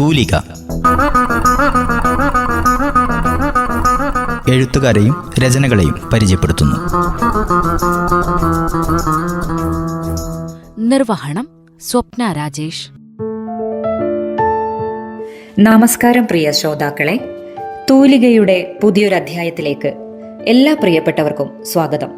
തൂലിക. എഴുത്തുകാരെയും രചനകളെയും പരിചയപ്പെടുത്തുന്നു. നിർവഹണം സ്വപ്ന രാജേഷ്. നമസ്കാരം പ്രിയ ശ്രോതാക്കളെ. തൂലികയുടെ പുതിയൊരു അധ്യായത്തിലേക്ക് എല്ലാ പ്രിയപ്പെട്ടവർക്കും സ്വാഗതം.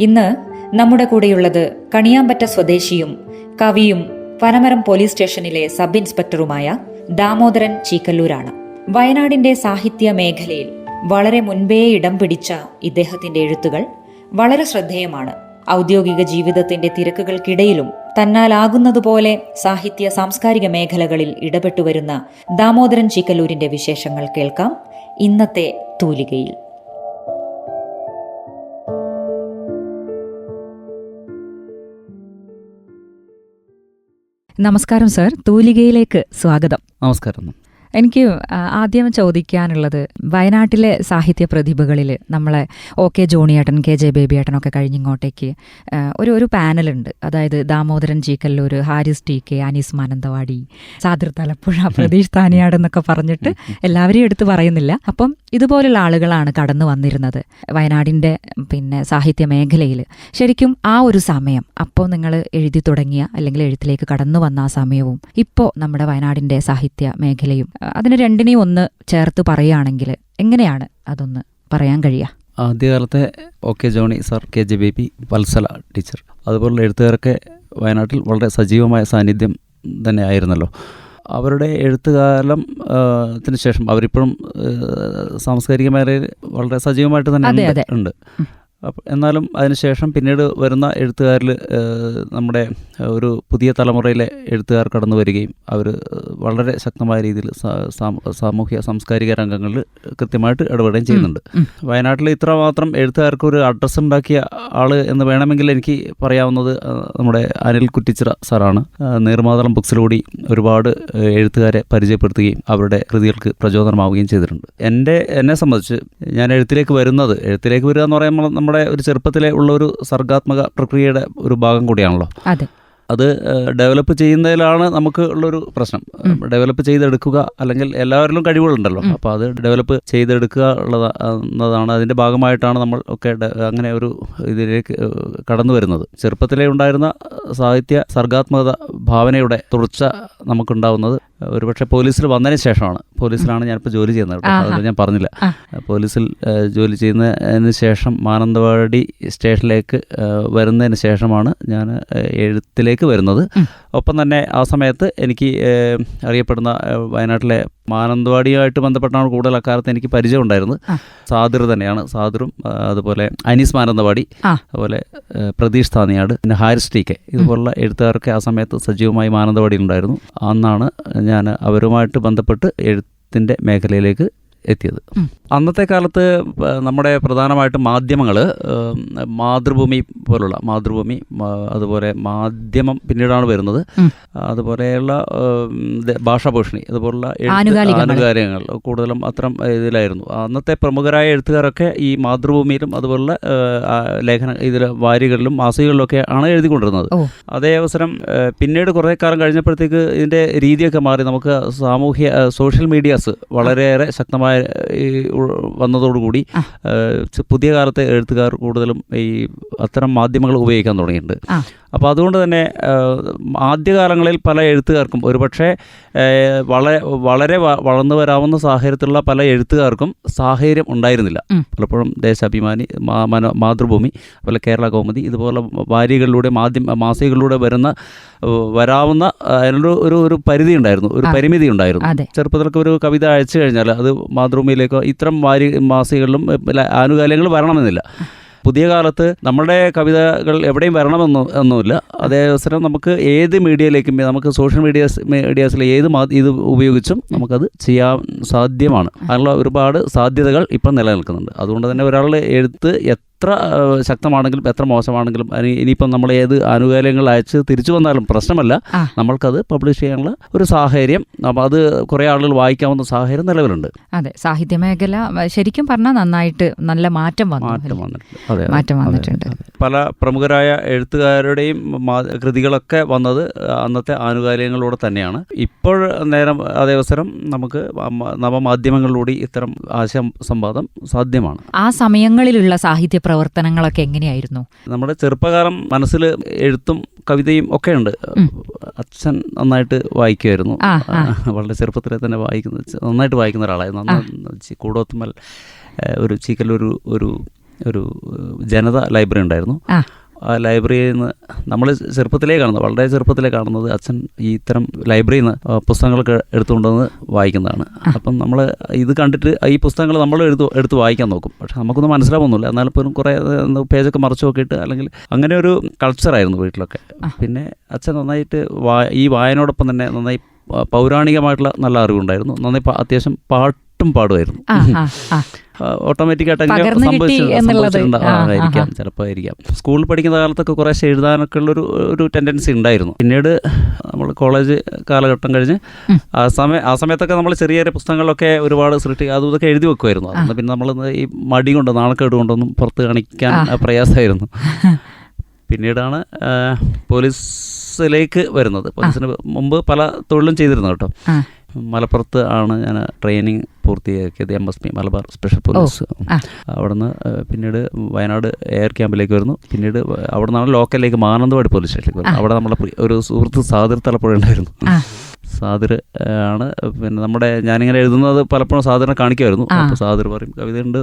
ഇന്ന് നമ്മുടെ കൂടെയുള്ളത് കണിയാമ്പറ്റ സ്വദേശിയും കവിയും പനമരം പോലീസ് സ്റ്റേഷനിലെ സബ് ഇൻസ്പെക്ടറുമായ ദാമോദരൻ ചീക്കല്ലൂരാണ്. വയനാടിന്റെ സാഹിത്യ മേഖലയിൽ വളരെ മുൻപേ ഇടം പിടിച്ച ഇദ്ദേഹത്തിന്റെ എഴുത്തുകൾ വളരെ ശ്രദ്ധേയമാണ്. ഔദ്യോഗിക ജീവിതത്തിന്റെ തിരക്കുകൾക്കിടയിലും തന്നാലാകുന്നതുപോലെ സാഹിത്യ സാംസ്കാരിക മേഖലകളിൽ ഇടപെട്ടുവരുന്ന ദാമോദരൻ ചീക്കല്ലൂരിന്റെ വിശേഷങ്ങൾ കേൾക്കാം. ഇന്നത്തെ തൂലികയിൽ. നമസ്കാരം സർ. തൂലികയിലേക്ക് സ്വാഗതം. നമസ്കാരം. എനിക്ക് ആദ്യം ചോദിക്കാനുള്ളത് വയനാട്ടിലെ സാഹിത്യ പ്രതിഭകളിൽ നമ്മളെ ഒ കെ ജോണിയേട്ടൻ കെ ജെ ബേബിയേട്ടനൊക്കെ കഴിഞ്ഞിങ്ങോട്ടേക്ക് ഇങ്ങോട്ടേക്ക് ഒരു ഒരു പാനലുണ്ട്. അതായത് ദാമോദരൻ ചീക്കല്ലൂർ ഹാരിസ് ടി കെ അനീസ് മാനന്തവാടി സാദിർ തലപ്പുഴ പ്രതീഷ് താനിയാട് എന്നൊക്കെ പറഞ്ഞിട്ട് എല്ലാവരെയും എടുത്ത് പറയുന്നില്ല. അപ്പം ഇതുപോലുള്ള ആളുകളാണ് കടന്നു വന്നിരുന്നത് വയനാടിന്റെ പിന്നെ സാഹിത്യ മേഖലയിൽ. ശരിക്കും ആ ഒരു സമയം അപ്പോൾ നിങ്ങൾ എഴുതി തുടങ്ങിയ അല്ലെങ്കിൽ എഴുത്തിലേക്ക് കടന്നു വന്ന ആ സമയവും ഇപ്പോൾ നമ്മുടെ വയനാടിന്റെ സാഹിത്യ മേഖലയും അതിന് രണ്ടിനെയും ഒന്ന് ചേർത്ത് പറയുകയാണെങ്കിൽ എങ്ങനെയാണ് അതൊന്ന് പറയാൻ കഴിയുക? ആദ്യകാലത്തെ O K Johnny sir K J Baby Vatsala teacher. അതുപോലുള്ള എഴുത്തുകാരൊക്കെ വയനാട്ടിൽ വളരെ സജീവമായ സാന്നിധ്യം തന്നെ ആയിരുന്നല്ലോ. അവരുടെ എഴുത്തുകാലം ത്തിന് ശേഷം അവരിപ്പോഴും സാംസ്കാരിക മേഖലയിൽ വളരെ സജീവമായിട്ട് തന്നെ ഉണ്ട്- എന്നാലും അതിനുശേഷം പിന്നീട് വരുന്ന എഴുത്തുകാരിൽ നമ്മുടെ ഒരു പുതിയ തലമുറയിലെ എഴുത്തുകാർ കടന്നു വരികയും അവർ വളരെ ശക്തമായ രീതിയിൽ സാമൂഹ്യ സാംസ്കാരിക രംഗങ്ങളിൽ കൃത്യമായിട്ട് ഇടപെടുകയും ചെയ്യുന്നുണ്ട്. വയനാട്ടിൽ ഇത്രമാത്രം എഴുത്തുകാർക്ക് ഒരു അഡ്രസ്സ് ഉണ്ടാക്കിയ ആൾ എന്ന് വേണമെങ്കിൽ എനിക്ക് പറയാവുന്നത് നമ്മുടെ അനിൽ കുറ്റിച്ചിറ സാറാണ്. നീർമാതളം ബുക്സിലൂടെ ഒരുപാട് എഴുത്തുകാരെ പരിചയപ്പെടുത്തുകയും അവരുടെ കൃതികൾക്ക് പ്രചോദനമാവുകയും ചെയ്തിട്ടുണ്ട്. എന്റെ എന്നെ സംബന്ധിച്ച് ഞാൻ എഴുത്തിലേക്ക് വരുന്നത് എഴുത്തിലേക്ക് വരിക എന്ന് പറയുമ്പോൾ നമ്മുടെ ഒരു ചെറുപ്പത്തിലെ ഉള്ള ഒരു സർഗാത്മക പ്രക്രിയയുടെ ഒരു ഭാഗം കൂടിയാണല്ലോ. അതെ. അത് ഡെവലപ്പ് ചെയ്യുന്നതിലാണ് നമുക്ക് ഉള്ളൊരു പ്രശ്നം. ഡെവലപ്പ് ചെയ്തെടുക്കുക അല്ലെങ്കിൽ എല്ലാവരിലും കഴിവുകളുണ്ടല്ലോ. അപ്പോൾ അത് ഡെവലപ്പ് ചെയ്തെടുക്കുക ഉള്ളത് എന്നതാണ് അതിന്റെ ഭാഗമായിട്ടാണ് നമ്മൾ ഒക്കെ അങ്ങനെ ഒരു ഇതിലേക്ക് കടന്നു വരുന്നത്. ചെറുപ്പത്തിലേ ഉണ്ടായിരുന്ന സാഹിത്യ സർഗാത്മകത ഭാവനയുടെ തുടർച്ച നമുക്കുണ്ടാവുന്നത് ഒരുപക്ഷെ പോലീസിൽ വന്നതിന് ശേഷമാണ്. പോലീസിലാണ് ഞാനിപ്പോൾ ജോലി ചെയ്യുന്നത് അതൊന്നും അത് ഞാൻ പറഞ്ഞില്ല. പോലീസിൽ ജോലി ചെയ്യുന്നതിന് ശേഷം മാനന്തവാടി സ്റ്റേഷനിലേക്ക് വരുന്നതിന് ശേഷമാണ് ഞാൻ എഴുത്തിലേക്ക് വരുന്നത്. ഒപ്പം തന്നെ ആ സമയത്ത് എനിക്ക് അറിയപ്പെടുന്ന വയനാട്ടിലെ മാനന്തവാടിയുമായിട്ട് ബന്ധപ്പെട്ടാണ് കൂടുതൽ അക്കാലത്ത് എനിക്ക് പരിചയം ഉണ്ടായിരുന്നത്. സാദിർ തന്നെയാണ്. സാദിറും അതുപോലെ അനീസ് മാനന്തവാടി അതുപോലെ പ്രതീഷ് താനിയാട് പിന്നെ ഹാരിസ് ടി കെ. ഇതുപോലുള്ള എഴുത്തുകാരൊക്കെ ആ സമയത്ത് സജീവമായി മാനന്തവാടിയിൽ ഉണ്ടായിരുന്നു അന്നാണ് ഞാൻ അവരുമായിട്ട് ബന്ധപ്പെട്ട് എഴുത്തിന്റെ മേഖലയിലേക്ക് എത്തിയത്. അന്നത്തെ കാലത്ത് നമ്മുടെ പ്രധാനമായിട്ടും മാധ്യമങ്ങൾ മാതൃഭൂമി പോലുള്ള മാതൃഭൂമി അതുപോലെ മാധ്യമം പിന്നീടാണ് വരുന്നത്. അതുപോലെയുള്ള ഭാഷാഭൂഷണി അതുപോലുള്ള ആനുകാലികങ്ങൾ. കൂടുതലും അത്തരം ഇതിലായിരുന്നു. അന്നത്തെ പ്രമുഖരായ എഴുത്തുകാരൊക്കെ ഈ മാതൃഭൂമിയിലും അതുപോലുള്ള ലേഖന ഇതിൽ വാരികളിലും മാസികകളിലൊക്കെ ആണ് എഴുതിക്കൊണ്ടിരുന്നത്. അതേ അവസരം പിന്നീട് കുറേ കാലം കഴിഞ്ഞപ്പോഴത്തേക്ക് ഇതിന്റെ രീതിയൊക്കെ മാറി. നമുക്ക് സാമൂഹ്യ സോഷ്യൽ മീഡിയാസ് വളരെയേറെ ശക്തമായ ഉ- വന്നതോടുകൂടി പുതിയ കാലത്തെ എഴുത്തുകാർ കൂടുതലും ഈ അത്തരം മാധ്യമങ്ങൾ ഉപയോഗിക്കാൻ തുടങ്ങിയിട്ടുണ്ട്. അപ്പോൾ അതുകൊണ്ട് തന്നെ ആദ്യകാലങ്ങളിൽ പല എഴുത്തുകാർക്കും ഒരുപക്ഷെ വളരെ വളരെ വളർന്നു വരാവുന്ന സാഹചര്യത്തിലുള്ള പല എഴുത്തുകാർക്കും സാഹചര്യം ഉണ്ടായിരുന്നില്ല. പലപ്പോഴും ദേശാഭിമാനി മാതൃഭൂമി അതുപോലെ കേരള കൗമുദി ഇതുപോലെ വാരികളിലൂടെ മാധ്യമ മാസികകളിലൂടെ വരുന്ന വരാവുന്ന അതിനൊരു ഒരു ഒരു പരിധി ഉണ്ടായിരുന്നു. ഒരു പരിമിതി ഉണ്ടായിരുന്നു. ചെറുപ്പത്തിലൊക്കെ ഒരു കവിത അയച്ചു കഴിഞ്ഞാൽ അത് മാതൃഭൂമിയിലേക്കോ ഇത്തരം വാരി മാസികകളിലും ആനുകാലികൾ ആനുകാലികങ്ങൾ വരണമെന്നില്ല. പുതിയ കാലത്ത് നമ്മുടെ കവിതകൾ എവിടെയും വരണമെന്ന് ഒന്നുമില്ല. അതേ അവസരം നമുക്ക് ഏത് മീഡിയയിലേക്കും നമുക്ക് സോഷ്യൽ മീഡിയാസ് മീഡിയാസിൽ ഏത് ഇത് ഉപയോഗിച്ചും നമുക്കത് ചെയ്യാൻ സാധ്യമാണ്. അതിനുള്ള ഒരുപാട് സാധ്യതകൾ ഇപ്പം നിലനിൽക്കുന്നുണ്ട്. അതുകൊണ്ട് തന്നെ ഒരാളുടെ എഴുത്ത് എത്ര ശക്തമാണെങ്കിലും എത്ര മോശമാണെങ്കിലും ഇനി- ഇനിയിപ്പം നമ്മൾ ഏത് ആനുകൂല്യങ്ങൾ അയച്ച് തിരിച്ചു വന്നാലും പ്രശ്നമല്ല. നമ്മൾക്കത് പബ്ലിഷ് ചെയ്യാനുള്ള ഒരു സാഹചര്യം. അപ്പം അത് കുറേ ആളുകൾ വായിക്കാവുന്ന സാഹചര്യം നിലവിലുണ്ട്. അതെ സാഹിത്യ മേഖല ശരിക്കും പറഞ്ഞാൽ നന്നായിട്ട് നല്ല മാറ്റം മാറ്റം വന്നിട്ടുണ്ട്. മാറ്റം വന്നിട്ടുണ്ട്. പല പ്രമുഖരായ എഴുത്തുകാരുടെയും കൃതികളൊക്കെ വന്നത് അന്നത്തെ ആനുകാലികങ്ങളിലൂടെ തന്നെയാണ്. ഇപ്പോൾ നേരം അതേ അവസരം നമുക്ക് നവമാധ്യമങ്ങളിലൂടെ ഇത്തരം ആശയ സംവാദം സാധ്യമാണ്. ആ സമയങ്ങളിലുള്ള സാഹിത്യ പ്രവർത്തനങ്ങളൊക്കെ എങ്ങനെയായിരുന്നു? നമ്മുടെ ചെറുപ്പകാലം മനസ്സിൽ എഴുത്തും കവിതയും ഒക്കെ ഉണ്ട് അച്ഛൻ നന്നായിട്ട് വായിക്കുമായിരുന്നു. വളരെ ചെറുപ്പത്തിലെ തന്നെ വായിക്കുന്ന നന്നായിട്ട് വായിക്കുന്ന ഒരാളായിരുന്നു. കൂടോത്തുമൽ ഒരു ചീക്കലൊരു ഒരു ഒരു ജനത ലൈബ്രറി ഉണ്ടായിരുന്നു. ആ ലൈബ്രറിയിൽ നിന്ന് നമ്മൾ ചെറുപ്പത്തിലേ കാണുന്നത് വളരെ ചെറുപ്പത്തിലേ കാണുന്നത് അച്ഛൻ ഈ ഇത്തരം ലൈബ്രറിയിൽ നിന്ന് പുസ്തകങ്ങളൊക്കെ എടുത്തുകൊണ്ടുവന്ന് വായിക്കുന്നതാണ്. അപ്പം നമ്മൾ ഇത് കണ്ടിട്ട് ഈ പുസ്തകങ്ങൾ നമ്മൾ എടുത്ത് എടുത്ത് വായിക്കാൻ നോക്കും. പക്ഷെ നമുക്കൊന്നും മനസ്സിലാവുന്നില്ല. എന്നാലും പോലും കുറേ പേജൊക്കെ മറച്ചു നോക്കിയിട്ട് അല്ലെങ്കിൽ അങ്ങനെ ഒരു കൾച്ചറായിരുന്നു വീട്ടിലൊക്കെ. പിന്നെ അച്ഛൻ നന്നായിട്ട് വാ ഈ വായനോടൊപ്പം തന്നെ നന്നായി പൗരാണികമായിട്ടുള്ള നല്ല അറിവുണ്ടായിരുന്നു. നന്നായി അത്യാവശ്യം പാട്ടും പാടുമായിരുന്നു. ആ ആ ഓട്ടോമാറ്റിക്കായിട്ട് ചിലപ്പോൾ ആയിരിക്കാം സ്കൂളിൽ പഠിക്കുന്ന കാലത്തൊക്കെ കുറേശ്ശെ എഴുതാനൊക്കെ ഉള്ളൊരു ഒരു ടെൻഡൻസി ഉണ്ടായിരുന്നു. പിന്നീട് നമ്മൾ കോളേജ് കാലഘട്ടം കഴിഞ്ഞ് ആ സമയ ആ സമയത്തൊക്കെ നമ്മൾ ചെറിയ ചെറിയ പുസ്തകങ്ങളൊക്കെ ഒരുപാട് സൃഷ്ടി അതും ഇതൊക്കെ എഴുതി വെക്കുമായിരുന്നു. അതുകൊണ്ട് പിന്നെ നമ്മൾ ഈ മടി കൊണ്ട് നാണക്കേട് കൊണ്ടൊന്നും പുറത്ത് കാണിക്കാൻ പ്രയാസമായിരുന്നു. പിന്നീടാണ് പോലീസിലേക്ക് വരുന്നത്. പോലീസിന് മുമ്പ് പല തൊഴിലും ചെയ്തിരുന്നു കേട്ടോ. മലപ്പുറത്ത് ആണ് ഞാൻ ട്രെയിനിങ് പൂർത്തിയാക്കിയത് M S P Malabar special police. അവിടുന്ന് പിന്നീട് വയനാട് എയർ ക്യാമ്പിലേക്ക് വരുന്നു. പിന്നീട് അവിടെ നിന്നാണ് ലോക്കലിലേക്ക് മാനന്തവാടി പോലീസ് സ്റ്റേഷനിലേക്ക് വരുന്നത്. അവിടെ നമ്മളെ പ്രി- ഒരു സുഹൃത്ത് സാദിർ തലപ്പുഴ ഉണ്ടായിരുന്നു. സാദിർ ആണ് പിന്നെ നമ്മുടെ ഞാനിങ്ങനെ എഴുതുന്നത് പലപ്പോഴും സാധാരണ കാണിക്കുമായിരുന്നു. അപ്പോൾ സാദിർ പറയും കവിതയുണ്ട്.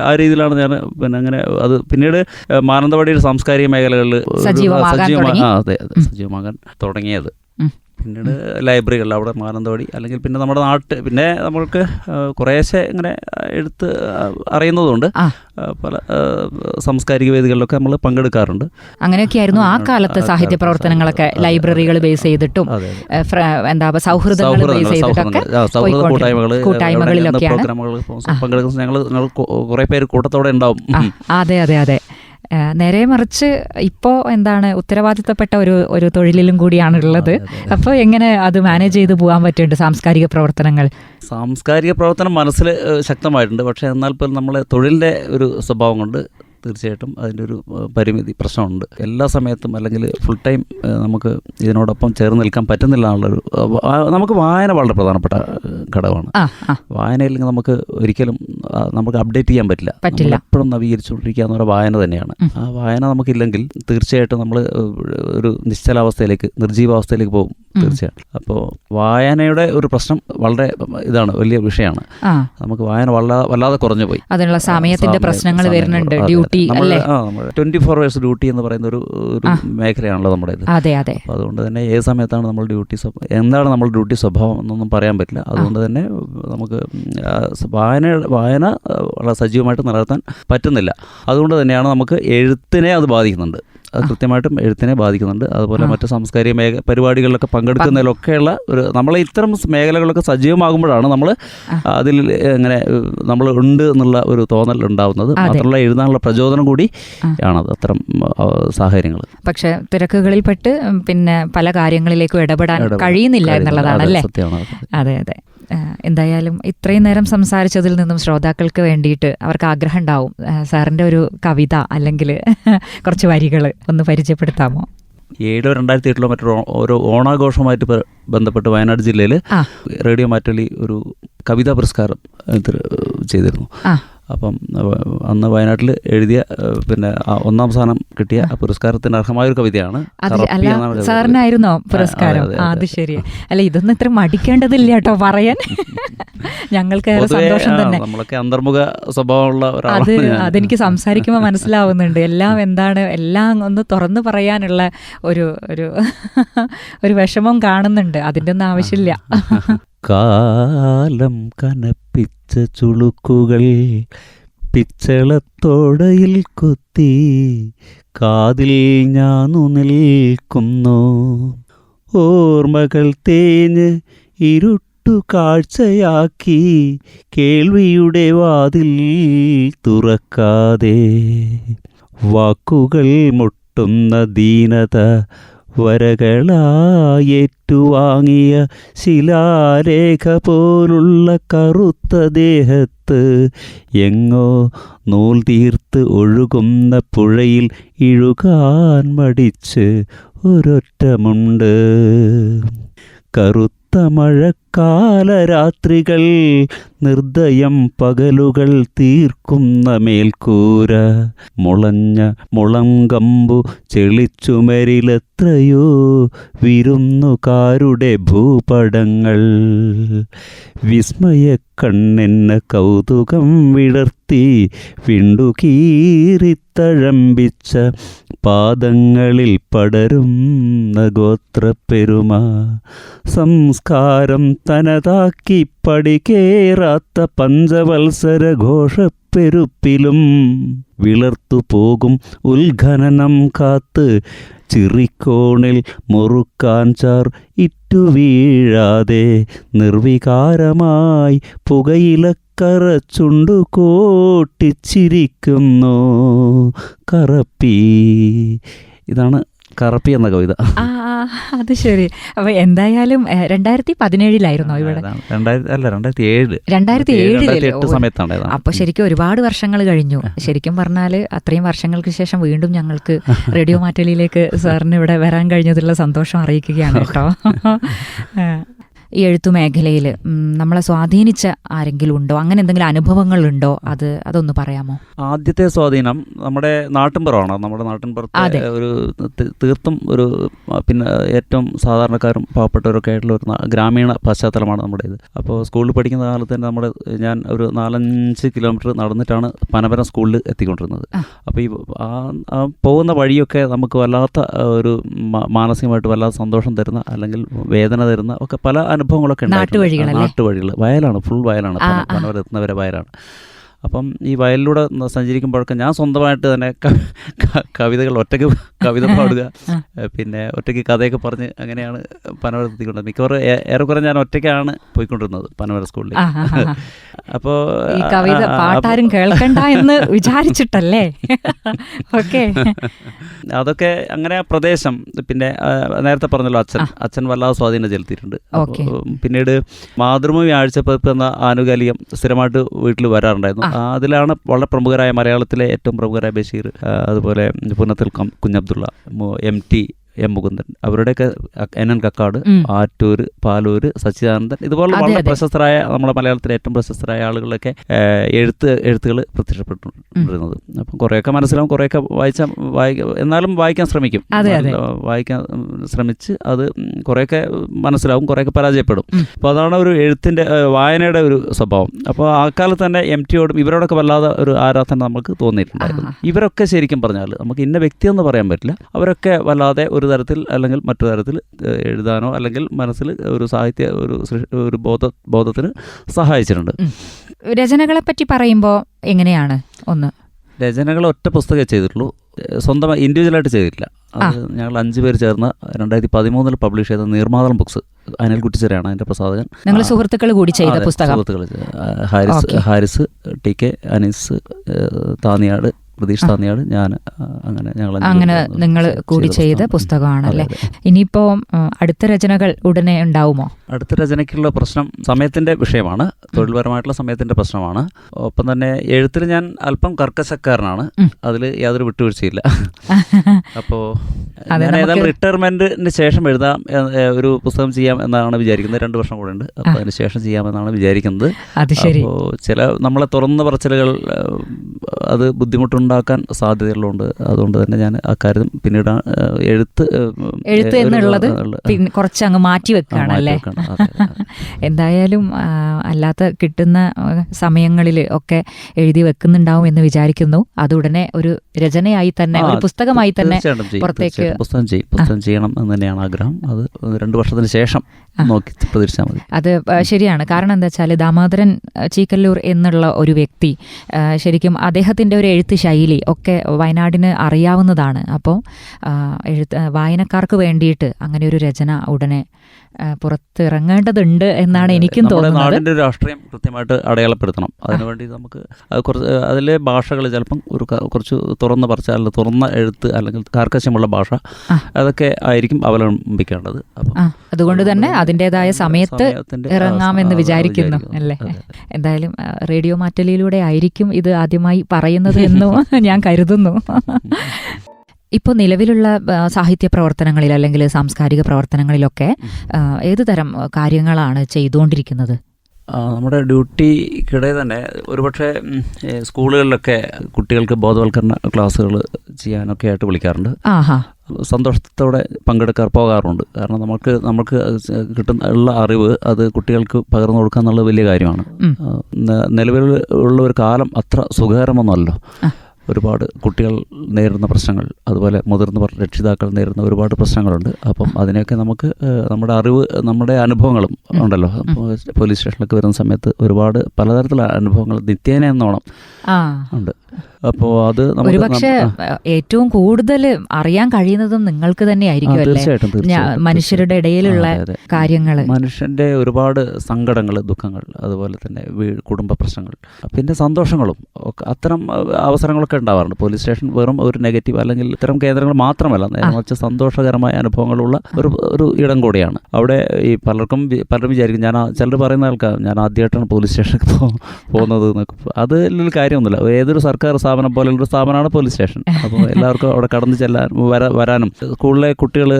ആ- രീതിയിലാണ് ഞാൻ പിന്നെ അങ്ങനെ അത് പിന്നീട് മാനന്തവാടിയുടെ സാംസ്കാരിക മേഖലകളിൽ സജീവമാകാൻ സജീവമാ- ആ അതെ അതെ സജീവമാകാൻ തുടങ്ങിയത്. പിന്നീട് ലൈബ്രറികളിൽ അവിടെ മാനന്തവാടി അല്ലെങ്കിൽ പിന്നെ നമ്മുടെ നാട്ട് പിന്നെ നമ്മൾക്ക് കുറേശ്ശെ ഇങ്ങനെ എടുത്ത് അറിയുന്നതുകൊണ്ട് പല സാംസ്കാരിക വേദികളിലൊക്കെ നമ്മൾ പങ്കെടുക്കാറുണ്ട്. അങ്ങനെയൊക്കെയായിരുന്നു ആ കാലത്ത് സാഹിത്യ പ്രവർത്തനങ്ങളൊക്കെ. ലൈബ്രറികൾ ബേസ് ചെയ്തിട്ടും എന്താ സൗഹൃദങ്ങൾ സൗഹൃദങ്ങൾ ബേസ് ചെയ്തിട്ടൊക്കെ സൗഹൃദ പോയിക്കൊണ്ടിരുന്നു. കൂട്ടായ്മകൾ കൂട്ടായ്മകളിലൊക്കെയാണ്. ഞങ്ങൾ കുറെ പേര് കൂട്ടത്തോടെ ഉണ്ടാവും. അതെ അതെ അതെ. നേരെ മറിച്ച് ഇപ്പോൾ എന്താണ് ഉത്തരവാദിത്തപ്പെട്ട ഒരു ഒരു തൊഴിലിലും കൂടിയാണ് ഉള്ളത് അപ്പോൾ എങ്ങനെ അത് മാനേജ് ചെയ്ത് പോകാൻ പറ്റുന്നുണ്ട് സാംസ്കാരിക പ്രവർത്തനങ്ങൾ? സാംസ്കാരിക പ്രവർത്തനം മനസ്സിൽ ശക്തമായിട്ടുണ്ട്. പക്ഷേ എന്നാൽ പോലും നമ്മളെ തൊഴിലിന്റെ ഒരു സ്വഭാവം കൊണ്ട് തീർച്ചയായിട്ടും അതിന്റെ ഒരു പരിമിതി പ്രശ്നമുണ്ട്. എല്ലാ സമയത്തും അല്ലെങ്കിൽ ഫുൾ ടൈം നമുക്ക് ഇതിനോടൊപ്പം ചേർന്ന് നിൽക്കാൻ പറ്റുന്നില്ല എന്നുള്ളൊരു നമുക്ക് വായന വളരെ പ്രധാനപ്പെട്ട ഘടകമാണ്. വായന ഇല്ലെങ്കിൽ വായനയില്ലെങ്കിൽ നമുക്ക് ഒരിക്കലും നമുക്ക് അപ്ഡേറ്റ് ചെയ്യാൻ പറ്റില്ല. പറ്റില്ല. എപ്പോഴും നവീകരിച്ചുകൊണ്ടിരിക്കുക വായന തന്നെയാണ്. ആ വായന നമുക്കില്ലെങ്കിൽ തീർച്ചയായിട്ടും നമ്മൾ ഒരു നിശ്ചലാവസ്ഥയിലേക്ക് നിർജീവാവസ്ഥയിലേക്ക് പോകും. തീർച്ചയായിട്ടും അപ്പോൾ വായനയുടെ ഒരു പ്രശ്നം വളരെ ഇതാണ് വലിയ വിഷയമാണ്. നമുക്ക് വായന വല്ലാതെ കുറഞ്ഞു പോയി അതിനുള്ള സമയത്തിന്റെ പ്രശ്നങ്ങൾ വരുന്നുണ്ട്. ഡ്യൂട്ടി നമ്മൾ ഫോർ അവേഴ്സ് ഡ്യൂട്ടി എന്ന് പറയുന്ന ഒരു ഒരു മേഖലയാണല്ലോ നമ്മുടെ ഇത് അതെ. അതെ അതുകൊണ്ട് തന്നെ ഏത് സമയത്താണ് നമ്മൾ ഡ്യൂട്ടി എന്താണ് നമ്മൾ ഡ്യൂട്ടി സ്വഭാവം എന്നൊന്നും പറയാൻ പറ്റില്ല. അതുകൊണ്ട് തന്നെ നമുക്ക് വായന വായന വളരെ സജീവമായിട്ട് നിലനിർത്താൻ പറ്റുന്നില്ല. അതുകൊണ്ട് തന്നെയാണ് നമുക്ക് എഴുത്തിനെ അത് ബാധിക്കുന്നുണ്ട്. അത് കൃത്യമായിട്ടും എഴുത്തിനെ ബാധിക്കുന്നുണ്ട്. അതുപോലെ മറ്റ് സാംസ്കാരിക മേഖ പരിപാടികളിലൊക്കെ പങ്കെടുക്കുന്നതിലൊക്കെയുള്ള ഒരു നമ്മൾ ഇത്തരം മേഖലകളൊക്കെ സജീവമാകുമ്പോഴാണ് നമ്മൾ അതിൽ ഇങ്ങനെ നമ്മൾ ഉണ്ട് എന്നുള്ള ഒരു തോന്നൽ ഉണ്ടാവുന്നത്. മാത്രമല്ല എഴുതാനുള്ള പ്രചോദനം കൂടി ആണത് അത്തരം സാഹചര്യങ്ങൾ പക്ഷെ തിരക്കുകളിൽ പെട്ട് പിന്നെ പല കാര്യങ്ങളിലേക്കും ഇടപെടാൻ കഴിയുന്നില്ല. എന്നുള്ളതാണ് അതെ, അല്ലേ അതെ അതെ. എന്തായാലും ഇത്രയും നേരം സംസാരിച്ചതിൽ നിന്നും ശ്രോതാക്കൾക്ക് വേണ്ടിയിട്ട് അവർക്ക് ആഗ്രഹം ഉണ്ടാവും സാറിന്റെ സാറിന്റെ ഒരു കവിത അല്ലെങ്കിൽ കുറച്ച് വരികൾ ഒന്ന് പരിചയപ്പെടുത്താമോ? ഏഴോ രണ്ടായിരത്തി എട്ടിലോ മറ്റൊരു ഓരോ ഓണാഘോഷവുമായിട്ട് ബന്ധപ്പെട്ട് വയനാട് ജില്ലയിൽ റേഡിയോ മാറ്റലി ഒരു കവിതാ പുരസ്കാരം ചെയ്തിരുന്നു. അപ്പം അന്ന് വയനാട്ടിൽ എഴുതിയ പിന്നെ ഒന്നാം സ്ഥാനം കിട്ടിയ പുരസ്കാരത്തിന് അർഹമായ ഒരു കവിതയാണ്. സാറിനായിരുന്നോ പുരസ്കാരം? അതെ, ശരി അല്ല ഇതൊന്നും ഇത്ര മടിക്കേണ്ടതില്ല കേട്ടോ പറയാൻ. ഞങ്ങൾക്ക് സന്തോഷം തന്നെ. നമ്മളൊക്കെ അന്തർമുഖ സ്വഭാവമുള്ള അത്. അതെനിക്ക് സംസാരിക്കുമ്പോൾ മനസ്സിലാവുന്നുണ്ട്. എല്ലാം എന്താണ് എല്ലാം ഒന്ന് തുറന്നു പറയാനുള്ള ഒരു ഒരു ഒരു വിഷമം കാണുന്നുണ്ട്. അതിന്റെ ഒന്നും ആവശ്യമില്ല. കാലം കനപ്പിച്ച ചുളുക്കുകൾ പിച്ചളത്തോടയിൽ കുത്തി കാതിൽ ഞാനു നിൽക്കുന്നു. ഓർമ്മകൾ തേഞ്ഞ് ഇരുട്ടു കാഴ്ചയാക്കി കേൾവിയുടെ വാതിൽ തുറക്കാതെ വാക്കുകൾ മുട്ടുന്ന ദീനത വരകളായേറ്റുവാങ്ങിയ ശിലാരേഖ പോലുള്ള കറുത്ത ദേഹത്ത് എങ്ങോ നൂൽ തീർത്ത് ഒഴുകുന്ന പുഴയിൽ ഇഴുകാൻ മടിച്ച് ഒരൊറ്റമുണ്ട്. കറുത്ത മഴക്കാല രാത്രികൾ നിർദ്ദയം പകലുകൾ തീർക്കുന്ന മേൽക്കൂര. മുളഞ്ഞ മുളങ്കമ്പു ചെളിച്ചുമരിലെത്രയോ വിരുന്നുകാരുടെ ഭൂപടങ്ങൾ. വിസ്മയ കണ്ണെന്ന കൗതുകം വിടർത്തി വിണ്ടുകീറിത്തഴമ്പിച്ച പാദങ്ങളിൽ പടരും ഗോത്രപ്പെരുമ സംസ്കാരം തനതാക്കി പടികേറാത്ത പഞ്ചവത്സര ഘോഷപ്പെരുപ്പിലും വിളർത്തു പോകും ഉത്ഖനനം കാത്ത് ചിറിക്കോണിൽ മുറുക്കാൻ ചാർ ഇറ്റു വീഴാതെ നിർവികാരമായി പുകയില കറച്ചുണ്ടു കോട്ടിച്ചിരിക്കുന്നു കറപ്പി. ഇതാണ് കറപ്പി എന്ന കവിത. ആ അത് ശരി. അപ്പൊ എന്തായാലും രണ്ടായിരത്തി പതിനേഴിലായിരുന്നോ ഇവിടെ? അല്ല രണ്ടായിരത്തി ഏഴ് രണ്ടായിരത്തി. അപ്പൊ ശരിക്കും ഒരുപാട് വർഷങ്ങൾ കഴിഞ്ഞു. ശരിക്കും പറഞ്ഞാൽ അത്രയും വർഷങ്ങൾക്ക് ശേഷം വീണ്ടും ഞങ്ങൾക്ക് റേഡിയോ മാറ്റലിയിലേക്ക് സാറിന് ഇവിടെ വരാൻ കഴിഞ്ഞതിലുള്ള സന്തോഷം അറിയിക്കുകയാണ് കേട്ടോ. ഈ എഴുത്തു മേഖലയിൽ നമ്മളെ സ്വാധീനിച്ച ആരെങ്കിലും ഉണ്ടോ? അങ്ങനെ എന്തെങ്കിലും അനുഭവങ്ങൾ ഉണ്ടോ? അത് അതൊന്ന് പറയാമോ? ആദ്യത്തെ സ്വാധീനം നമ്മുടെ നാട്ടിൻപുറമാണ്. നമ്മുടെ നാട്ടിൻപുറത്ത് ഒരു തീർത്തും ഒരു പിന്നെ ഏറ്റവും സാധാരണക്കാരും പാവപ്പെട്ടവരൊക്കെ ആയിട്ടുള്ള ഒരു ഗ്രാമീണ പശ്ചാത്തലമാണ് നമ്മുടെ ഇത് അപ്പോൾ സ്കൂളിൽ പഠിക്കുന്ന കാലത്ത് തന്നെ നമ്മുടെ ഞാൻ ഒരു നാലഞ്ച് കിലോമീറ്റർ നടന്നിട്ടാണ് പനപരം സ്കൂളിൽ എത്തിക്കൊണ്ടിരുന്നത്. അപ്പോൾ ഈ ആ പോകുന്ന വഴിയൊക്കെ നമുക്ക് വല്ലാത്ത ഒരു മാനസികമായിട്ട് വല്ലാത്ത സന്തോഷം തരുന്ന അല്ലെങ്കിൽ വേദന തരുന്ന ഒക്കെ പല അനുഭവങ്ങളൊക്കെ? ആ, നാട്ടുവഴികൾ വയലാണ് ഫുൾ വയലാണ് ആ, പന- ആ. എത്തുന്നവരെ വയലാണ് അപ്പം ഈ വയലിലൂടെ സഞ്ചരിക്കുമ്പോഴൊക്കെ ഞാൻ സ്വന്തമായിട്ട് തന്നെ കവിതകൾ ഒറ്റയ്ക്ക് കവിത പാടുക. പിന്നെ ഒറ്റയ്ക്ക് കഥയൊക്കെ പറഞ്ഞ് അങ്ങനെയാണ് പനവരത്തിക്കൊണ്ടത് മിക്കവാറും ഏറെക്കുറെ ഞാൻ ഒറ്റയ്ക്കാണ് പോയിക്കൊണ്ടിരുന്നത് പനവര സ്കൂളിൽ. അപ്പോൾ കവിത പാട്ടാരും കേൾക്കണ്ട എന്ന് വിചാരിച്ചിട്ടല്ലേ? ഓക്കെ. അതൊക്കെ അങ്ങനെ ആ പ്രദേശം പിന്നെ നേരത്തെ പറഞ്ഞല്ലോ അച്ഛൻ അച്ഛൻ വല്ലാതെ സ്വാധീനം ചെലുത്തിയിട്ടുണ്ട്. പിന്നീട് മാതൃഭൂമി ആഴ്ചപ്പതിപ്പ് എന്ന ആനുകാലികം സ്ഥിരമായിട്ട് വീട്ടിൽ വരാറുണ്ടായിരുന്നു. അതിലാണ് വളരെ പ്രമുഖരായ മലയാളത്തിലെ ഏറ്റവും പ്രമുഖരായ ബഷീർ അതുപോലെ Punnathil Kunjabdulla M T M Mukundan. അവരുടെയൊക്കെ എൻ എൻ കക്കാട്. ആറ്റൂർ പാലൂർ സച്ചിദാനന്ദൻ ഇതുപോലെ വളരെ പ്രശസ്തരായ നമ്മുടെ മലയാളത്തിലെ ഏറ്റവും പ്രശസ്തരായ ആളുകളൊക്കെ എഴുത്ത് എഴുത്തുകൾ പ്രത്യക്ഷപ്പെട്ടിരുന്നത് അപ്പം കുറേയൊക്കെ മനസ്സിലാവും കുറേയൊക്കെ വായിച്ചാൽ വായി എന്നാലും വായിക്കാൻ ശ്രമിക്കും. വായിക്കാൻ ശ്രമിച്ച് അത് കുറേയൊക്കെ മനസ്സിലാവും കുറേയൊക്കെ പരാജയപ്പെടും. അപ്പോൾ അതാണ് ഒരു എഴുത്തിന്റെ വായനയുടെ ഒരു സ്വഭാവം. അപ്പോൾ ആ കാലത്ത് തന്നെ എം ടിയോടും ഇവരോടൊക്കെ വല്ലാതെ ഒരു ആരാധന നമുക്ക് തോന്നിയിട്ടുണ്ടായിരുന്നു. ഇവരൊക്കെ ശരിക്കും പറഞ്ഞാൽ നമുക്ക് ഇന്ന വ്യക്തിയെന്ന് പറയാൻ പറ്റില്ല. അവരൊക്കെ വല്ലാതെ ഒരു തരത്തിൽ അല്ലെങ്കിൽ മറ്റു തരത്തിൽ എഴുതാനോ അല്ലെങ്കിൽ മനസ്സിൽ ഒരു സാഹിത്യ ഒരു ഒരു ബോധ ബോധത്തിന് സഹായിച്ചിട്ടുണ്ട്. രചനകളെ പറ്റി പറയുമ്പോൾ എങ്ങനെയാണ് ഒന്ന്? രചനകൾ ഒറ്റ പുസ്തകമേ ചെയ്തിട്ടുള്ളൂ. സ്വന്തം സ്വന്തമായി ഇൻഡിവിജ്വലായിട്ട് ചെയ്തിട്ടില്ല. അത് ഞങ്ങൾ അഞ്ച് പേര് ചേർന്ന് രണ്ടായിരത്തി പതിമൂന്നിൽ പബ്ലിഷ് ചെയ്ത നീർമാതളം ബുക്സ് അനിൽ കുട്ടിച്ചെറിയാണ് അതിന്റെ പ്രസാധകൻ. ഞങ്ങൾ സുഹൃത്തുക്കൾ കൂടി ചെയ്ത പുസ്തകം. സുഹൃത്തുക്കൾ ഹാരിസ് ഹാരിസ് ടി കെ അനീസ് ഏഹ് താന്നിയാട് തന്നെയാണ് ഞാൻ അങ്ങനെ ഞങ്ങൾ അങ്ങനെ നിങ്ങൾ കൂടി ചെയ്ത പുസ്തകമാണ് അതെ. ഇനിയിപ്പോ അടുത്ത രചനകൾ ഉടനെ ഉണ്ടാവുമോ? അടുത്ത രചനയ്ക്കുള്ള പ്രശ്നം സമയത്തിന്റെ വിഷയമാണ്. തൊഴിൽപരമായിട്ടുള്ള സമയത്തിന്റെ പ്രശ്നമാണ്. ഒപ്പം തന്നെ എഴുത്തിൽ ഞാൻ അല്പം കർക്കശക്കാരനാണ്. അതിൽ യാതൊരു വിട്ടുവീഴ്ചയില്ല. അപ്പോ ഞാൻ ഏതായാലും റിട്ടയർമെന്റിന് ശേഷം എഴുതാം ഒരു പുസ്തകം ചെയ്യാം എന്നാണ് വിചാരിക്കുന്നത്. രണ്ട് വർഷം കൂടെ ഉണ്ട്. അപ്പൊ അതിന് ശേഷം ചെയ്യാമെന്നാണ് വിചാരിക്കുന്നത്. അപ്പോൾ ചില നമ്മളെ തുറന്ന പറച്ചിലുകൾ അത് അത് ബുദ്ധിമുട്ടുണ്ടാക്കാൻ സാധ്യതയുള്ളതുകൊണ്ട് അതുകൊണ്ട് തന്നെ ഞാൻ അക്കാര്യം പിന്നീട് എഴുത്ത് എഴുത്ത് എന്നുള്ളത് പിന്നെ കുറച്ച് അങ്ങ് മാറ്റി വെക്കുകയാണല്ലേ. എന്തായാലും അല്ലാത്ത കിട്ടുന്ന സമയങ്ങളിൽ ഒക്കെ എഴുതി വെക്കുന്നുണ്ടാവും എന്ന് വിചാരിക്കുന്നു. അതുടനെ ഉടനെ ഒരു രചനയായി തന്നെ ഒരു പുസ്തകമായി തന്നെ പുറത്തേക്ക് പുസ്തകം ചെയ്യും. പുസ്തകം ചെയ്യണം എന്ന് തന്നെയാണ് ആഗ്രഹം. അത് രണ്ടു വർഷത്തിന് ശേഷം. നോക്കി പ്രതീക്ഷിച്ചാൽ മതി. അത് ശരിയാണ്. കാരണം എന്താ വെച്ചാൽ ദാമോദരൻ ചീക്കല്ലൂർ എന്നുള്ള ഒരു വ്യക്തി ശരിക്കും അദ്ദേഹത്തിന്റെ ഒരു എഴുത്ത് ശൈലി ഒക്കെ വയനാടിന് അറിയാവുന്നതാണ്. അപ്പോൾ എഴുത്ത് വായനക്കാർക്ക് വേണ്ടിയിട്ട് അങ്ങനെ ഒരു രചന ഉടനെ പുറത്തിറങ്ങേണ്ടതുണ്ട് എന്നാണ് എനിക്കും തോന്നുന്നത്. നാടിന്റെ ഒരു രാഷ്ട്രീയം കൃത്യമായിട്ട് അടയാളപ്പെടുത്തണം. അതിനുവേണ്ടി നമുക്ക് കുറച്ച് അതിലെ ഭാഷകൾ ചിലപ്പം ഒരു കുറച്ച് തുറന്ന പറച്ച അല്ലെങ്കിൽ തുറന്ന എഴുത്ത് അല്ലെങ്കിൽ കാർക്കശ്യമുള്ള ഭാഷ അതൊക്കെ ആയിരിക്കും അവലംബിക്കേണ്ടത്. അതുകൊണ്ട് തന്നെ അതിന്റെതായ സമയത്ത് ഇറങ്ങാമെന്ന് വിചാരിക്കുന്നു വിചാരിക്കുന്നു. അല്ലേ? എന്തായാലും റേഡിയോ മാറ്റലിയിലൂടെ ആയിരിക്കും ഇത് ആദ്യമായി പറയുന്നത് എന്നും ഞാൻ കരുതുന്നു. ഇപ്പോൾ നിലവിലുള്ള സാഹിത്യ പ്രവർത്തനങ്ങളിൽ അല്ലെങ്കിൽ സാംസ്കാരിക പ്രവർത്തനങ്ങളിലൊക്കെ ഏത് തരം കാര്യങ്ങളാണ് ചെയ്തുകൊണ്ടിരിക്കുന്നത്? നമ്മുടെ ഡ്യൂട്ടിക്കിടെ തന്നെ ഒരുപക്ഷെ സ്കൂളുകളിലൊക്കെ കുട്ടികൾക്ക് ബോധവൽക്കരണ ക്ലാസ്സുകൾ ചെയ്യാനൊക്കെ ആയിട്ട് വിളിക്കാറുണ്ട്. ആഹാ. സന്തോഷത്തോടെ പങ്കെടുക്കാർ പോകാറുണ്ട്. കാരണം നമുക്ക് നമുക്ക് കിട്ടുന്ന ഉള്ള അറിവ് അത് കുട്ടികൾക്ക് പകർന്നു കൊടുക്കുക എന്നുള്ളത് വലിയ കാര്യമാണ്. നിലവിലുള്ള നിലവിൽ ഉള്ള ഒരു കാലം അത്ര സുഖകരമൊന്നുമല്ലോ. ഒരുപാട് കുട്ടികൾ നേരിടുന്ന പ്രശ്നങ്ങൾ അതുപോലെ മുതിർന്നവർ രക്ഷിതാക്കൾ നേരിടുന്ന ഒരുപാട് പ്രശ്നങ്ങളുണ്ട്. അപ്പം അതിനെയൊക്കെ നമുക്ക് നമ്മുടെ അറിവ് നമ്മുടെ അനുഭവങ്ങളും ഉണ്ടല്ലോ. പോലീസ് സ്റ്റേഷനിലൊക്കെ വരുന്ന സമയത്ത് ഒരുപാട് പലതരത്തിലുള്ള അനുഭവങ്ങൾ നിത്യേന എന്നോണം ഉണ്ട്. അപ്പോൾ അത് ഒരുപക്ഷെ ഏറ്റവും കൂടുതൽ അറിയാൻ കഴിയുന്നതും നിങ്ങൾക്ക് തന്നെ ആയിരിക്കും തീർച്ചയായിട്ടും മനുഷ്യരുടെ ഇടയിലുള്ള. കാര്യങ്ങൾ. മനുഷ്യന്റെ ഒരുപാട് സങ്കടങ്ങൾ ദുഃഖങ്ങൾ അതുപോലെ തന്നെ കുടുംബ പ്രശ്നങ്ങൾ പിന്നെ സന്തോഷങ്ങളും അത്തരം അവസരങ്ങളൊക്കെ ഉണ്ടാവാറുണ്ട്. പോലീസ് സ്റ്റേഷൻ വെറും ഒരു നെഗറ്റീവ് അല്ലെങ്കിൽ ഇത്തരം കേന്ദ്രങ്ങൾ മാത്രമല്ല. നേരെ മറിച്ച് സന്തോഷകരമായ അനുഭവങ്ങളുള്ള ഒരു ഒരു ഇടം കൂടിയാണ്. അവിടെ ഈ പലർക്കും പലരും വിചാരിക്കും ഞാൻ ചിലർ പറയുന്ന ആൾക്കാർ ഞാൻ ആദ്യമായിട്ടാണ് പോലീസ് സ്റ്റേഷനിൽ പോകുന്നത് എന്നൊക്കെ. അതിലൊരു കാര്യമൊന്നുമില്ല. ഏതൊരു സർക്കാർ സ്ഥാപനം പോലെയുള്ള സ്ഥാപനമാണ് പോലീസ് സ്റ്റേഷൻ. അപ്പോൾ എല്ലാവർക്കും അവിടെ കടന്നു ചെല്ലാൻ വര വരാനും സ്കൂളിലെ കുട്ടികൾ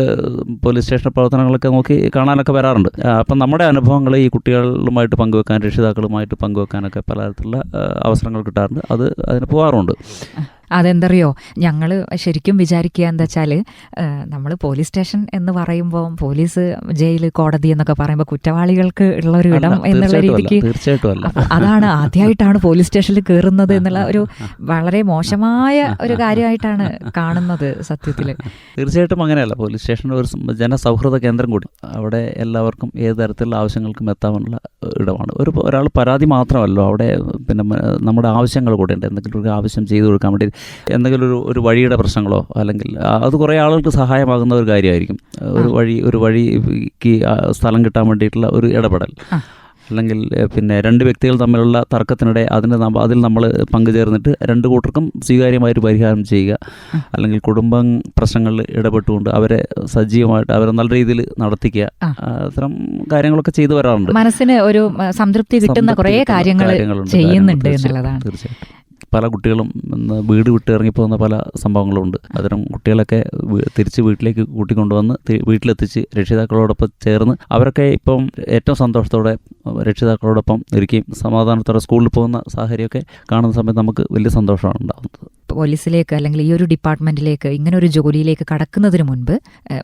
പോലീസ് സ്റ്റേഷൻ പ്രവർത്തനങ്ങളൊക്കെ നോക്കി കാണാനൊക്കെ വരാറുണ്ട്. അപ്പം നമ്മുടെ അനുഭവങ്ങൾ ഈ കുട്ടികളുമായിട്ട് പങ്കുവെക്കാൻ രക്ഷിതാക്കളുമായിട്ട് പങ്കുവെക്കാനൊക്കെ പലതരത്തിലുള്ള അവസരങ്ങൾ കിട്ടാറുണ്ട്. അത് അതിന് പോകാറുണ്ട് അതെന്തറിയോ? ഞങ്ങൾ ശരിക്കും വിചാരിക്കുക എന്താ വെച്ചാൽ നമ്മൾ പോലീസ് സ്റ്റേഷൻ എന്ന് പറയുമ്പോൾ പോലീസ് ജയിൽ കോടതി എന്നൊക്കെ പറയുമ്പോൾ കുറ്റവാളികൾക്ക് ഉള്ള ഒരു ഇടം എന്നുള്ള രീതിക്ക് അതാണ് ആദ്യമായിട്ടാണ് പോലീസ് സ്റ്റേഷനിൽ കയറുന്നത് എന്നുള്ള ഒരു വളരെ മോശമായ ഒരു കാര്യമായിട്ടാണ് കാണുന്നത് സത്യത്തിൽ തീർച്ചയായിട്ടും അങ്ങനെയല്ല പോലീസ് സ്റ്റേഷൻ ഒരു ജനസൗഹൃദ കേന്ദ്രം കൂടി. അവിടെ എല്ലാവർക്കും ഏത് തരത്തിലുള്ള ആവശ്യങ്ങൾക്കും എത്താനുള്ള ഇടമാണ്. ഒരു ഒരാൾ പരാതി മാത്രമല്ലോ അവിടെ പിന്നെ നമ്മുടെ ആവശ്യങ്ങൾ കൂടെ ഉണ്ട്. എന്തെങ്കിലും ഒരു ആവശ്യം ചെയ്തു കൊടുക്കാൻ വേണ്ടി എന്തെങ്കിലും ഒരു ഒരു വഴിയുടെ പ്രശ്നങ്ങളോ അല്ലെങ്കിൽ അത് കുറേ ആളുകൾക്ക് സഹായമാകുന്ന ഒരു കാര്യമായിരിക്കും. ഒരു വഴി ഒരു വഴിക്ക് സ്ഥലം കിട്ടാൻ വേണ്ടിയിട്ടുള്ള ഒരു ഇടപെടൽ. അല്ലെങ്കിൽ പിന്നെ രണ്ട് വ്യക്തികൾ തമ്മിലുള്ള തർക്കത്തിനിടെ അതിന് അതിൽ നമ്മൾ പങ്കുചേർന്നിട്ട് രണ്ട് കൂട്ടർക്കും സ്വീകാര്യമായൊരു പരിഹാരം ചെയ്യുക. അല്ലെങ്കിൽ കുടുംബം പ്രശ്നങ്ങളിൽ ഇടപെട്ടുകൊണ്ട് അവരെ സജീവമായിട്ട് അവരെ നല്ല രീതിയിൽ നടത്തിക്കുക. അത്തരം കാര്യങ്ങളൊക്കെ ചെയ്തു വരാറുണ്ട്. മനസ്സിന് ഒരു സംതൃപ്തി കിട്ടുന്ന കുറേ കാര്യങ്ങൾ ചെയ്യുന്നുണ്ട് എന്നുള്ളതാണ്. തീർച്ചയായിട്ടും. പല കുട്ടികളും വീട് വിട്ട് ഇറങ്ങിപ്പോകുന്ന പല സംഭവങ്ങളുണ്ട്. അതിനും കുട്ടികളൊക്കെ തിരിച്ച് വീട്ടിലേക്ക് കൂട്ടിക്കൊണ്ടുവന്ന് വീട്ടിലെത്തിച്ച് രക്ഷിതാക്കളോടൊപ്പം ചേർന്ന് അവരൊക്കെ ഇപ്പം ഏറ്റവും സന്തോഷത്തോടെ രക്ഷിതാക്കളോടൊപ്പം ഇരിക്കുകയും സമാധാനത്തോടെ സ്കൂളിൽ പോകുന്ന സാഹചര്യമൊക്കെ കാണുന്ന സമയത്ത് നമുക്ക് വലിയ സന്തോഷമാണ് ഉണ്ടാകുന്നത്. പോലീസിലേക്ക് അല്ലെങ്കിൽ ഈ ഒരു ഡിപ്പാർട്ട്മെന്റിലേക്ക് ഇങ്ങനെ ഒരു ജോലിയിലേക്ക് കടക്കുന്നതിന് മുൻപ്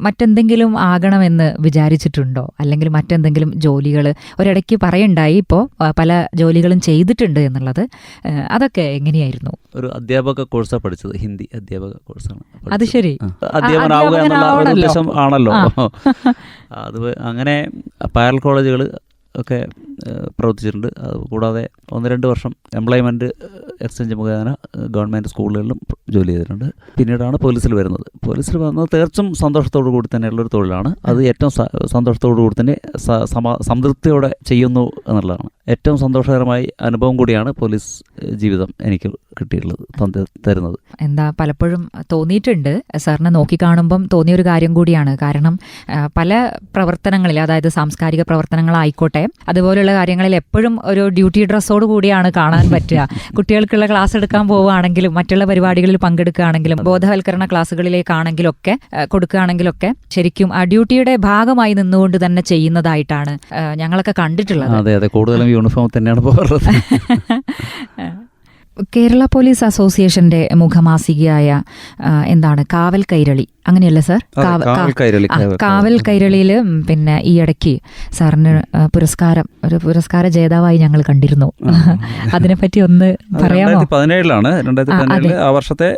മറ്റെന്തെങ്കിലും ആകണമെന്ന് വിചാരിച്ചിട്ടുണ്ടോ? അല്ലെങ്കിൽ മറ്റെന്തെങ്കിലും ജോലികൾ ഒരിടയ്ക്ക് പറയണ്ടായി ഇപ്പോൾ പല ജോലികളും ചെയ്തിട്ടുണ്ട് എന്നുള്ളത് അതൊക്കെ എങ്ങനെയായിരുന്നു? ഒരു അധ്യാപക കോഴ്സാണ് പഠിച്ചത് ഹിന്ദി അധ്യാപക കോഴ്സാണ് അത് ശരി. അധ്യാപകനാവുക എന്നുള്ള ഒരു ഉദ്ദേശം ആണല്ലോ. അത് അങ്ങനെ പാരൽ കോളേജുകൾ ഒക്കെ പ്രവർത്തിച്ചിട്ടുണ്ട്. കൂടാതെ ഒന്ന് രണ്ട് വർഷം എംപ്ലോയ്മെന്റ് എക്സ്ചേഞ്ച് മുഖേന ഗവൺമെന്റ് സ്കൂളുകളിലും ജോലി ചെയ്തിട്ടുണ്ട്. പിന്നീടാണ് പോലീസിൽ വരുന്നത്. പോലീസിൽ വന്നത് തീർച്ചും സന്തോഷത്തോടു കൂടി തന്നെയുള്ളൊരു തൊഴിലാണ്. അത് ഏറ്റവും സന്തോഷത്തോടു കൂടി തന്നെ സംതൃപ്തിയോടെ ചെയ്യുന്നു എന്നുള്ളതാണ്. ഏറ്റവും സന്തോഷകരമായി അനുഭവം കൂടിയാണ് പോലീസ് ജീവിതം എനിക്ക് കിട്ടിയിട്ടുള്ളത് തരുന്നത്. എന്താ പലപ്പോഴും തോന്നിയിട്ടുണ്ട്. സാറിനെ നോക്കിക്കാണുമ്പം തോന്നിയൊരു കാര്യം കൂടിയാണ്. കാരണം പല പ്രവർത്തനങ്ങളിൽ അതായത് സാംസ്കാരിക പ്രവർത്തനങ്ങളായിക്കോട്ടെ അതുപോലുള്ള കാര്യങ്ങളിൽ എപ്പോഴും ഒരു ഡ്യൂട്ടി ഡ്രസ്സോട് കൂടിയാണ് കാണാൻ പറ്റുക. കുട്ടികൾക്കുള്ള ക്ലാസ് എടുക്കാൻ പോവുകയാണെങ്കിലും മറ്റുള്ള പരിപാടികളിൽ പങ്കെടുക്കുകയാണെങ്കിലും ബോധവൽക്കരണ ക്ലാസ്സുകളിലേക്കാണെങ്കിലും ഒക്കെ കൊടുക്കുകയാണെങ്കിലൊക്കെ ശരിക്കും ആ ഡ്യൂട്ടിയുടെ ഭാഗമായി നിന്നുകൊണ്ട് തന്നെ ചെയ്യുന്നതായിട്ടാണ് ഞങ്ങളൊക്കെ കണ്ടിട്ടുള്ളത്. അതെ അതെ. കൂടുതലും യൂണിഫോം തന്നെയാണ് പോകാറുള്ളത്. കേരള പോലീസ് അസോസിയേഷന്റെ മുഖമാസികയായ എന്താണ് കാവൽ കൈരളി. അങ്ങനെയല്ല സാർ? കാവൽ കൈരളി, കാവൽ കാവൽ കൈരളിയിൽ പിന്നെ ഈ ഇടയ്ക്ക് സാറിന് പുരസ്കാരം ഒരു പുരസ്കാര ജേതാവായി ഞങ്ങൾ കണ്ടിരുന്നു. അതിനെപ്പറ്റി ഒന്ന് പറയാമോ? പതിനേഴിലാണ് രണ്ടായിരത്തി ആ, വർഷത്തെ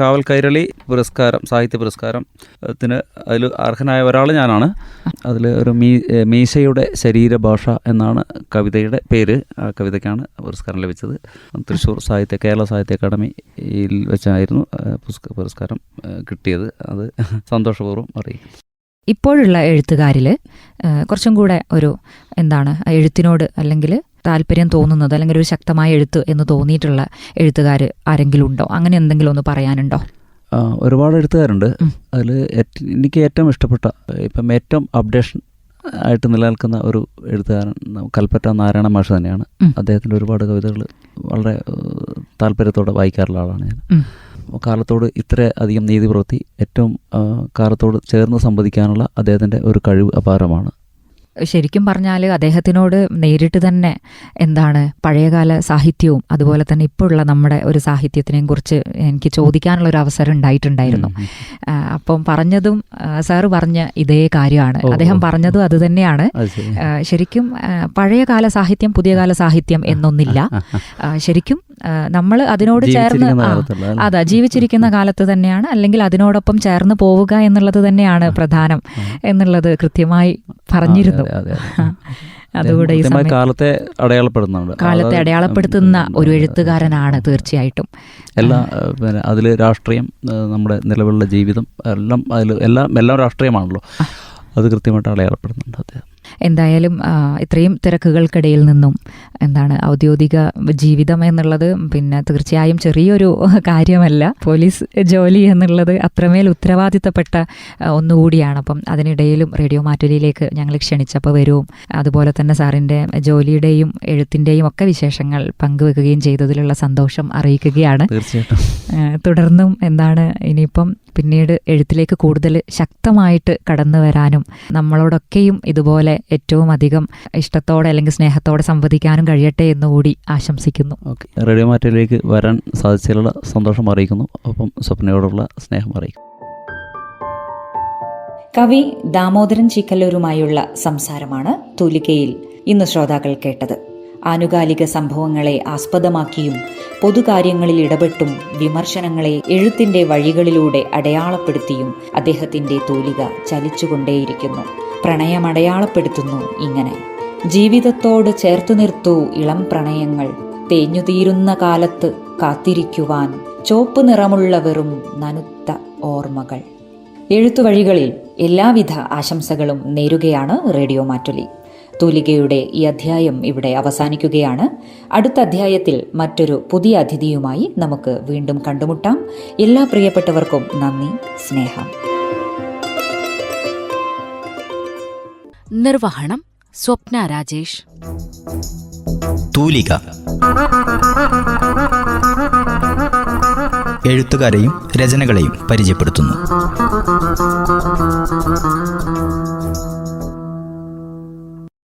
കാവൽ കൈരളി പുരസ്കാരം സാഹിത്യ പുരസ്കാരം ത്തിന് അതിൽ അർഹനായ ഒരാൾ ഞാനാണ്. അതിൽ ഒരു മീ മീശയുടെ ശരീരഭാഷ എന്നാണ് കവിതയുടെ പേര്. ആ കവിതയ്ക്കാണ് പുരസ്കാരം ലഭിച്ചത്. തൃശ്ശൂർ സാഹിത്യ കേരള സാഹിത്യ അക്കാദമിയിൽ വെച്ചായിരുന്നു പുരസ്കാരം കിട്ടിയത്. അത് സന്തോഷപൂർവം അറിയിക്കും. ഇപ്പോഴുള്ള എഴുത്തുകാരിൽ കുറച്ചും കൂടെ ഒരു എന്താണ് എഴുത്തിനോട് അല്ലെങ്കിൽ താല്പര്യം തോന്നുന്നത് അല്ലെങ്കിൽ ഒരു ശക്തമായ എഴുത്ത് എന്ന് തോന്നിയിട്ടുള്ള എഴുത്തുകാർ ആരെങ്കിലും ഉണ്ടോ? അങ്ങനെ എന്തെങ്കിലും ഒന്ന് പറയാനുണ്ടോ? ഒരുപാട് എഴുത്തുകാരുണ്ട്. അതിൽ എനിക്ക് ഏറ്റവും ഇഷ്ടപ്പെട്ട ഇപ്പം ഏറ്റവും അപ്ഡേഷൻ ആയിട്ട് നിലനിൽക്കുന്ന ഒരു എഴുത്തുകാരൻ കൽപ്പറ്റ നാരായണ മാഷ് തന്നെയാണ്. അദ്ദേഹത്തിന്റെ ഒരുപാട് കവിതകൾ വളരെ താല്പര്യത്തോടെ വായിക്കാറുള്ള ആളാണ് ഞാൻ. കാലത്തോട് ഇത്ര അധികം നീതി പ്രവൃത്തി ഏറ്റവും കാലത്തോട് ചേർന്ന് സംവദിക്കാനുള്ള അദ്ദേഹത്തിന്റെ ഒരു കഴിവ് അപാരമാണ്. ശരിക്കും പറഞ്ഞാൽ അദ്ദേഹത്തിനോട് നേരിട്ട് തന്നെ എന്താണ് പഴയകാല സാഹിത്യവും അതുപോലെ തന്നെ ഇപ്പോഴുള്ള നമ്മുടെ ഒരു സാഹിത്യത്തിനെയും കുറിച്ച് എനിക്ക് ചോദിക്കാനുള്ള ഒരു അവസരം ഉണ്ടായിട്ടുണ്ടായിരുന്നു. അപ്പം പറഞ്ഞതും സാറ് പറഞ്ഞ ഇതേ കാര്യമാണ്. അദ്ദേഹം പറഞ്ഞതും അത് തന്നെയാണ്. ശരിക്കും പഴയകാല സാഹിത്യം പുതിയകാല സാഹിത്യം എന്നൊന്നില്ല. ശരിക്കും നമ്മൾ അതിനോട് ചേർന്ന്? അതാ ജീവിച്ചിരിക്കുന്ന കാലത്ത് തന്നെയാണ്. അല്ലെങ്കിൽ അതിനോടൊപ്പം ചേർന്ന് പോവുക എന്നുള്ളത് തന്നെയാണ് പ്രധാനം എന്നുള്ളത് കൃത്യമായി പറഞ്ഞിരുന്നു. അതെ, അതെ, അതെ. അതുകൂടെ ഈ കാലത്തെ അടയാളപ്പെടുന്നുണ്ട്. കാലത്തെ അടയാളപ്പെടുത്തുന്ന ഒരു എഴുത്തുകാരനാണ് തീർച്ചയായിട്ടും. എല്ലാ പിന്നെ അതിൽ രാഷ്ട്രീയം നമ്മുടെ നിലവിലുള്ള ജീവിതം എല്ലാം അതിൽ എല്ലാം എല്ലാം രാഷ്ട്രീയമാണല്ലോ. അത് കൃത്യമായിട്ട് അടയാളപ്പെടുന്നുണ്ട് അദ്ദേഹം. എന്തായാലും ഇത്രയും തിരക്കുകൾക്കിടയിൽ നിന്നും എന്താണ് ഔദ്യോഗിക ജീവിതം എന്നുള്ളത് പിന്നെ തീർച്ചയായും ചെറിയൊരു കാര്യമല്ല. പോലീസ് ജോലി എന്നുള്ളത് അത്രമേൽ ഉത്തരവാദിത്തപ്പെട്ട ഒന്നുകൂടിയാണ്. അപ്പം അതിനിടയിലും റേഡിയോ മാറ്റുലിയിലേക്ക് ഞങ്ങൾ ക്ഷണിച്ചപ്പോൾ വരും. അതുപോലെ തന്നെ സാറിന്റെ ജോലിയുടെയും എഴുത്തിന്റെയും ഒക്കെ വിശേഷങ്ങൾ പങ്കുവെക്കുകയും ചെയ്തതിലുള്ള സന്തോഷം അറിയിക്കുകയാണ്. തീർച്ചയായിട്ടും. തുടർന്നും എന്താണ് ഇനിയിപ്പം പിന്നീട് എഴുത്തിലേക്ക് കൂടുതൽ ശക്തമായിട്ട് കടന്നു വരാനും നമ്മളോടൊക്കെയും ഇതുപോലെ ഏറ്റവും അധികം ഇഷ്ടത്തോടെ അല്ലെങ്കിൽ സ്നേഹത്തോടെ സംവദിക്കാനും കഴിയട്ടെ എന്നുകൂടി ആശംസിക്കുന്നു. റേഡിയോ മാറ്റയിലേക്ക് വരാൻ സാധിച്ചതിലുള്ള സന്തോഷം അറിയിക്കുന്നു. ഒപ്പം സ്വപ്നയോടുള്ള സ്നേഹം അറിയിക്കുന്നു. കവി ദാമോദരൻ ചിക്കല്ലൂരുമായുള്ള സംസാരമാണ് തൂലികയിൽ ഇന്ന് ശ്രോതാക്കൾ കേട്ടത്. ആനുകാലിക സംഭവങ്ങളെ ആസ്പദമാക്കിയും പൊതുകാര്യങ്ങളിൽ ഇടപെട്ടും വിമർശനങ്ങളെ എഴുത്തിന്റെ വഴികളിലൂടെ അടയാളപ്പെടുത്തിയും അദ്ദേഹത്തിന്റെ തൂലിക ചലിച്ചുകൊണ്ടേയിരിക്കുന്നു. പ്രണയം അടയാളപ്പെടുത്തുന്നു ഇങ്ങനെ. ജീവിതത്തോട് ചേർത്തു നിർത്തൂ ഇളം പ്രണയങ്ങൾ തേഞ്ഞുതീരുന്ന കാലത്ത് കാത്തിരിക്കുവാൻ ചോപ്പ് നിറമുള്ള വെറും നനുത്ത ഓർമ്മകൾ. എഴുത്തുവഴികളിൽ എല്ലാവിധ ആശംസകളും നേരുകയാണ് റേഡിയോ മാറ്റുലി. തൂലികയുടെ ഈ അധ്യായം ഇവിടെ അവസാനിക്കുകയാണ്. അടുത്ത അധ്യായത്തിൽ മറ്റൊരു പുതിയ അതിഥിയുമായി നമുക്ക് വീണ്ടും കണ്ടുമുട്ടാം. എല്ലാ പ്രിയപ്പെട്ടവർക്കും നന്ദി സ്നേഹം. നിർവഹണം സ്വപ്ന രാജേഷ്. തൂലിക. എഴുത്തുകാരെയും രചനകളെയും പരിചയപ്പെടുത്തുന്നു.